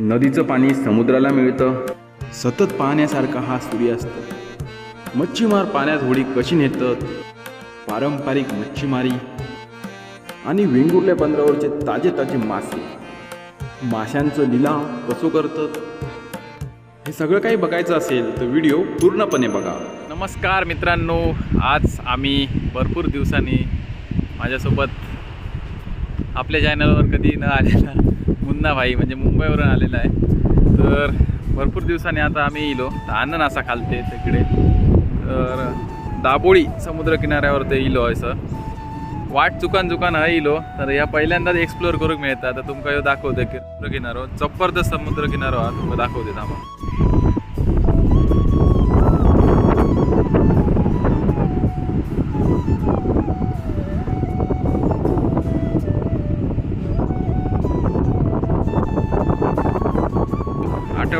नदीचं पाणी समुद्राला मिळतं. सतत पाहण्यासारखा हा सूर्यास्त. मच्छीमार पाण्यात होडी कशी नेतात? पारंपरिक मच्छीमारी आणि वेंगुर्ल्या बंदरावरचे ताजे ताजे मासे. माशांचं लिलाव कसं करतात? हे सगळं काही बघायचं असेल तर व्हिडिओ पूर्णपणे बघा. नमस्कार मित्रांनो आज आम्ही भरपूर दिवसांनी माझ्यासोबत आपल्या चॅनलवर कधी न आलेला मुन्ना भाई म्हणजे मुंबईवरून आलेला आहे. तर भरपूर दिवसांनी आता आम्ही इलो. तर आनंद असा खालते तिकडे. तर दाबोळी समुद्रकिनाऱ्यावर ते इलो असं. वाट चुकान चुकान हा इलो. तर ह्या पहिल्यांदाच एक्सप्लोअर करूक मिळतात तर तुमका ह्यो दाखवते समुद्र किनारो जबरदस्त समुद्र किनारो हा. तुमका दाखवते थांबा.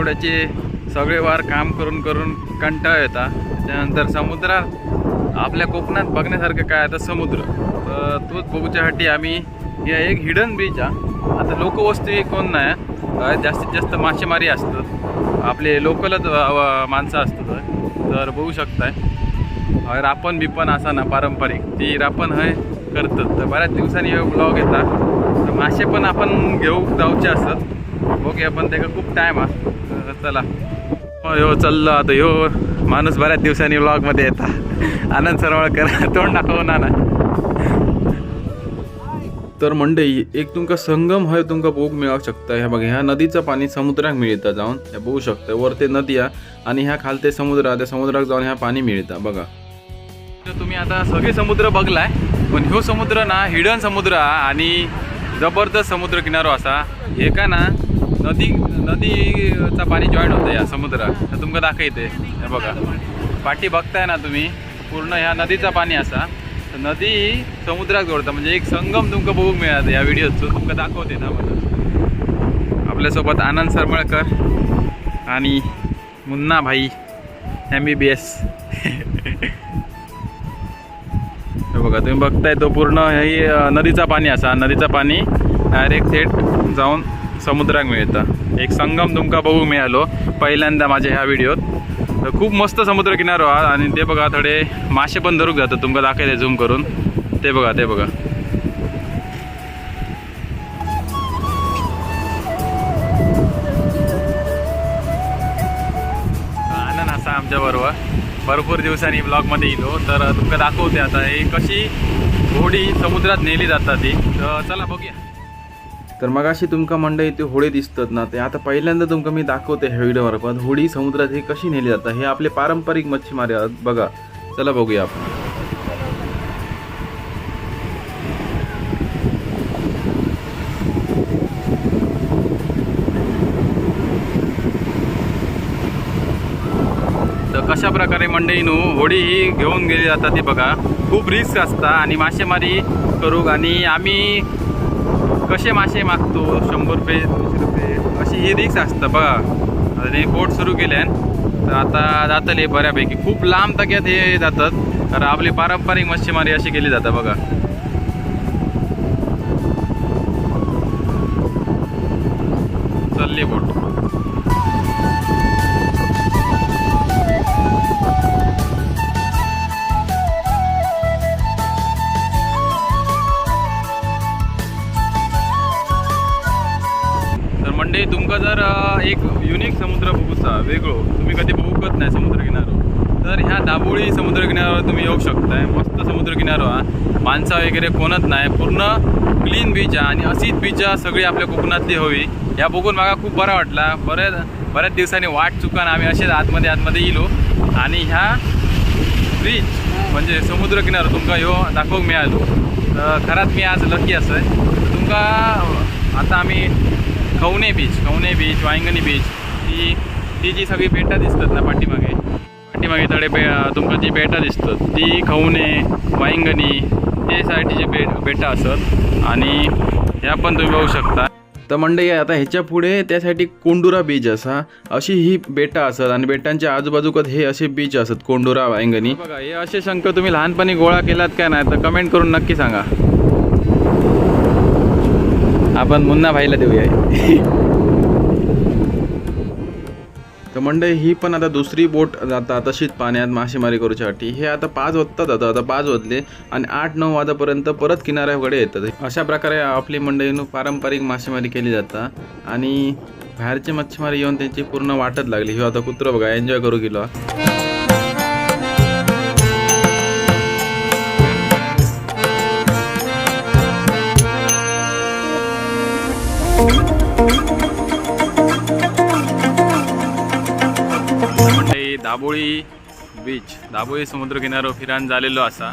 एवढ्याचे सगळे वार काम करून करून कंटाळ येता. त्यानंतर समुद्रात आपल्या कोकणात बघण्यासारखं काय आता समुद्र. तर तोच बघूच्यासाठी आम्ही हे एक हिडन बीच हा आता लोकवस्ती कोण नाही जास्तीत जास्त मासेमारी असतात. आपले लोकलच माणसं असतात. तर बघू शकताय. अं, रापण बिपण असा ना पारंपरिक. ती रापण हय करतात. तर बऱ्याच दिवसांनी हे ब्लॉग येतात तर मासे पण आपण घेऊ जाऊचे असतात. ओके आपण त्याला खूप टाईम हा चला. हो ह्यो चाललो आता. ह्यो माणूस बऱ्याच दिवसांनी व्लॉगमध्ये येता. आनंद सरवळकर तोंड दाखव ना तर मंडई एक तुमका संगम हय तुमका बघूक मिळू शकता. ह्या बघा ह्या नदीचं पाणी समुद्राक मिळतं जाऊन ह्या बघू शकता वर ते नदी हा आणि ह्या खालते समुद्र हा, त्या समुद्राक जाऊन ह्या पाणी मिळतं बघा. तर तुम्ही आता सगळे समुद्र बघलाय पण ह्यो समुद्र ना हिडन समुद्र हा आणि जबरदस्त समुद्र किनारो असा. हे का ना नदी नदीचा पाणी जॉईन होतं या समुद्रात. तर तुमका दाखयते हे बघा. पाठी बघताय ना तुम्ही पूर्ण ह्या नदीचा पाणी असा. तर नदी समुद्रात जोडता. म्हणजे एक संगम तुमका बघूक मिळत या व्हिडिओचं तुमका दाखवते ना मला आपल्यासोबत आनंद सरमळकर आणि मुन्ना भाई एम बी बी एस हे बघा तुम्ही बघताय तो पूर्ण हे नदीचा पाणी असा. नदीचा पाणी डायरेक्ट थेट जाऊन समुद्राक मिळतं एक संगम तुमका बघू मिळालो पहिल्यांदा माझ्या ह्या व्हिडिओत. तर खूप मस्त समुद्र किनारो हा आणि ते बघा थोडे मासे पण धरूक जातात. तुमका दाखवले झूम करून. ते बघा ते बघा. आनंद असा आमच्या बरोबर. भरपूर दिवसांनी ब्लॉगमध्ये येलो तर तुमका दाखवते आता हे कशी होडी समुद्रात नेली जातात ती तर चला बघूया. तर मग अशी तुमका मंडई ते होळी दिसतात ना ते आता पहिल्यांदा तुमका मी दाखवते ह्या व्हिडिओवर पण समुद्रात हे कशी नेली जातात हे आपले पारंपरिक मच्छीमारी आहेत. बघा चला बघूया आपण. तर कशा प्रकारे मंडईनू होडी ही घेऊन गेली जातात ती बघा. खूप रिस्क असता आणि मासेमारी करूक आणि आम्ही कसे मासे मागतो? शंभर रुपये दोनशे रुपये अशी ही रिक्स असतं बघा. आता बोट सुरू केल्यान तर आता जातले बऱ्यापैकी. खूप लांब तक्यात हे जातात. तर आपली पारंपरिक मच्छीमारी अशी केली जातं बघा. चालली बोट तुमकां जर एक युनिक समुद्र बघूचा वेगळो तुम्ही कधी बघूकच नाही समुद्र किनारो तर ह्या दाबोळी समुद्र किनाऱ्यावर तुम्ही येऊ शकताय. मस्त समुद्र किनारो हा. माणसा वगैरे कोणत नाही. पूर्ण क्लीन बीच आहे आणि अशीच बीच सगळी आपल्या कोकणातली हवी. ह्या बघून मला खूप बरा वाटला. बऱ्याच बऱ्याच दिवसांनी वाट चुकान आम्ही असेच आतमध्ये आतमध्ये येलो. आणि ह्या बीच म्हणजे समुद्र किनारो तुमका ह्यो दाखवूक मिळालो. तर खरात मी आज लकी असं तुमका आता आम्ही Khavane beach Khavane beach Vangani beach ती ती जी सगळी बेटा दिसतात ना पाठीमागे पाठीमागे तडे बे तुमकां जी बेटा दिसतात ती खवणे वांगणी ते साईडचे बे बेटा असत आणि ह्या पण तुम्ही बघू शकता. तर मंडई आता ह्याच्या पुढे त्यासाठी कोंडुरा बीच असा अशी ही बेटा असत आणि बेटांच्या आजूबाजूकत हे असे बीच असत कोंडुरा वांगणी. बघा हे असे शंख तुम्ही लहानपणी गोळा केलात काय नाही तर कमेंट करून नक्की सांगा. आपण मुन्ना भाईला देऊया. तर मंडळी ही पण आता दुसरी बोट जाता तशीच पाण्यात मासेमारी करूच्यासाठी. हे आता पाच वाजता जातं आता पाच वाजले आणि आठ नऊ वाजेपर्यंत परत किनाऱ्याकडे येतात. अशा प्रकारे आपली मंडळीनं पारंपरिक मासेमारी केली जाता आणि बाहेरचे मच्छीमारी येऊन त्यांची पूर्ण वाटत लागली. ही आता कुत्र बघा एन्जॉय करू गेलो. दाबोळी बीच दाबोळी समुद्रकिनारो फिरान झालेलो असा.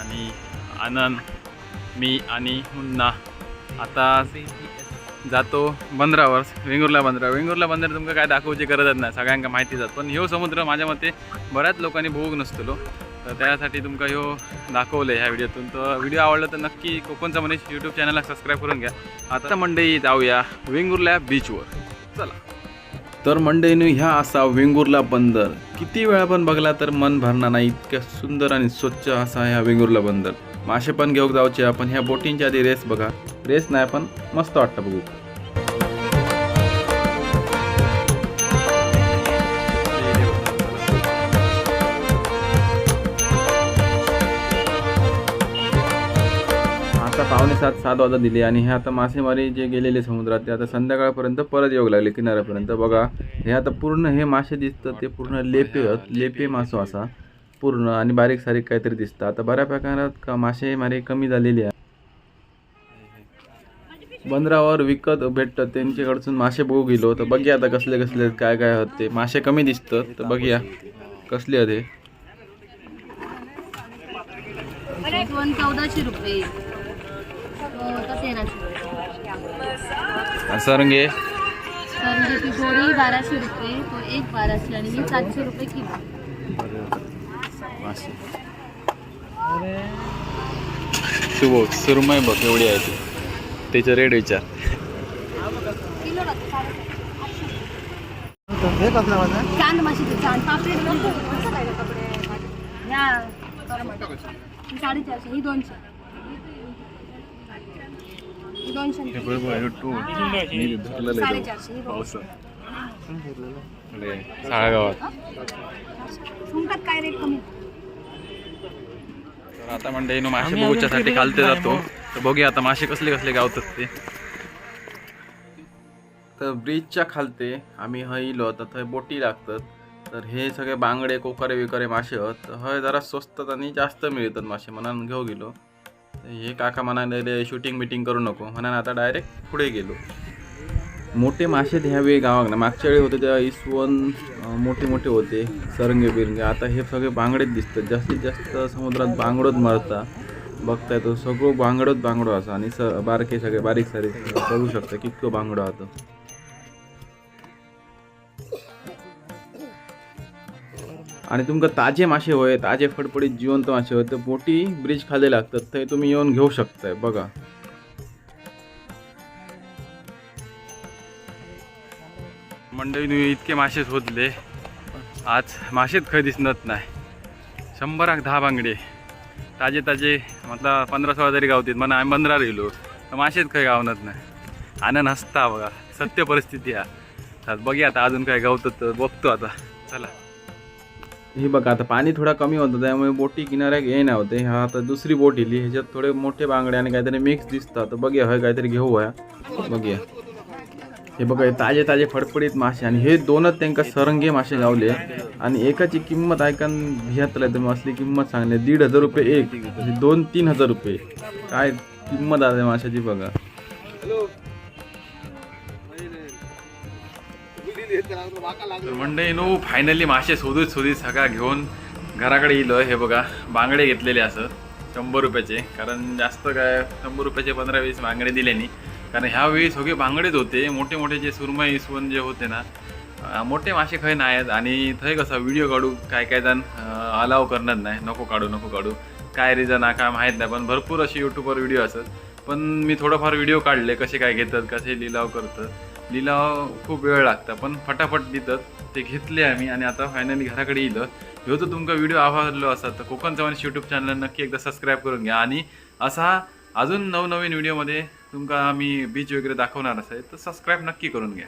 आणि आनंद मी आणि मुन्ना आता जातो बंदरावर वेंगुर्ला बंदरा. वेंगुर्ला बंदर तुमका काय दाखवची गरजच नाही सगळ्यांका माहिती जात. पण ह्यो समुद्र माझ्या मते बऱ्याच लोकांनी भोग नसतलो. तर त्यासाठी तुमका ह्यो दाखवलं ह्या व्हिडिओतून. तर व्हिडिओ आवडला तर नक्की कोकणचा मनीष यूट्यूब चॅनलला सबस्क्राईब करून घ्या. आता मंडई जाऊया वेंगुर्ला बीचवर चला. तर मंडळीनं ह्या असा वेंगुर्ला बंदर. किती वेळा पण बघला तर मन भरणार नाही इतक्या सुंदर आणि स्वच्छ असा ह्या वेंगुर्ला बंदर. मासे पण घेऊन जाऊचे आपण ह्या बोटींच्या आधी रेस बघा. रेस नाही पण मस्त वाटतं बघू. साडेसात सात सात वाजता दिले आणि हे आता मासेमारी जे गेलेले समुद्रात ते आता संध्याकाळपर्यंत परत येऊ लागले किनाऱ्यापर्यंत. बघा हे आता पूर्ण हे मासे दिसतं ते पूर्ण लेपे लेपे मासो असा. पूर्ण आणि बारीक सारीक काहीतरी दिसतं. आता बऱ्या प्रकारात का मासेमारी कमी झालेली आहे. बंदरावर विकत भेटतं त्यांच्याकडसून मासे बघू गेलो. तर बघूया आता कसले कसले काय काय होत ते. मासे कमी दिसतं तर बघूया कसले आहेत हे. दोन चौदाशे रुपये. सरंगे. त्याची जोडी बाराशे रुपये तो एक बाराशे आणि मी सातशे रुपये किलो. तू बघ सुरमय बघ एवढी आहे ती. त्याचा रेट विचार. किलो चांद माशी ते चांद. पापलेट नको कसं काय रे कपडे. या ही साडेचारशे ही दोनशे. दोनशे साडेचारशे दोनशे. साळगावात. तुमच्यात काय रेट कमी? तर आता मंडळी मासे बघूच्यासाठी खालते जातो. तर बघूया आता मासे कसले कसले गावतात ते. तर ब्रिजच्या खालते आम्ही हय इलो तर थंय बोटी लागतात. तर हे सगळे बांगडे कोकारे विकारे मासे आहेत. तर हय जरा स्वस्तात आणि जास्त मिळतात मासे मनान घेऊ गेलो. हे काका म्हणाले शूटिंग मिटिंग करू नको. म्हणा आता डायरेक्ट पुढे गेलो. मोठे मासे द्यावे गावाक मागच्या वेळी होते तेव्हा इसवण मोठे मोठे होते सरंगे बिरंगे. आता हे सगळे बांगडेच दिसतात. जास्तीत जास्त समुद्रात बांगडोच मारता. बघताय तो सगळं बांगडोच बांगडो असा. आणि स बारके सगळे बारीक सारीक बघू शकता. कितकं बांगडो आता. आणि तुमका ताजे मासे होय ताजे फडफडीत जिवंत मासे होय तर बोटी ब्रिज खाली लागतात थंय तुम्ही येऊन घेऊ शकताय बघा. मंडळी इतके मासे होतले. आज मासेच खंय दिसत नाही. शंभराक दहा बांगडे. ताजे ताजे म्हटलं पंधरा सोळा तरी गावतात म्हणा आम्ही पंधरा राहिलो. तर मासेच खंय गावनत नाही. आनंद हसता बघा. सत्य परिस्थिती आहे. बघूया आता अजून काय गावतात तर बघतो आता. चला. हे बघा आता पाणी थोडा कमी होतं त्यामुळे बोटी किनाऱ्याक ये नाही होते. हा आता दुसरी बोट इली ह्याच्यात थोडे मोठे बांगडे आणि काहीतरी मिक्स दिसतात. तर बघूया हय काहीतरी घेऊ या बघूया. हे बघा हे ताजे ताजे फडफडीत मासे आणि हे दोनच त्यांका सरंगे मासे गावले आणि एकाची किंमत ऐकून भियातला तुम्ही असली किंमत सांगली. दीड हजार रुपये एक दोन तीन हजार रुपये. काय किंमत आहे माशाची बघा. तर मंडळी नो फायनली मासे शोधूत शोधीत सगळा घेऊन घराकडे येलो हे बघा बांगडे घेतलेले असं शंभर रुपयाचे. कारण जास्त काय शंभर रुपयाचे पंधरा वीस बांगडे दिले नाही. कारण ह्यावेळी सगळे बांगडेच होते. मोठे मोठे जे सुरमई इसवण जे होते ना मोठे मासे खय नाही आहेत आणि थंय कसा व्हिडिओ काढू काय काय जण अलाव करणार नाही. नको काढू नको काढू. काय रिझन हा काय माहीत नाही. पण भरपूर असे यूट्यूबवर व्हिडिओ असत पण मी थोडंफार व्हिडिओ काढले कसे काय घेतात कसे लिलाव करतात. लिलाव खूप वेळ लागता पण फटाफट दितात ते घेतले आम्ही आणि आता फायनली घराकडे येईल. ह्यो जर तुमका व्हिडिओ आवडलो असा तर कोकण चव्हाण यूट्यूब चॅनल नक्की एकदा सबस्क्राईब करून घ्या. आणि असा अजून नवनवीन व्हिडिओमध्ये तुमका आम्ही बीच वगैरे दाखवणार असेल तर सबस्क्राईब नक्की करून घ्या.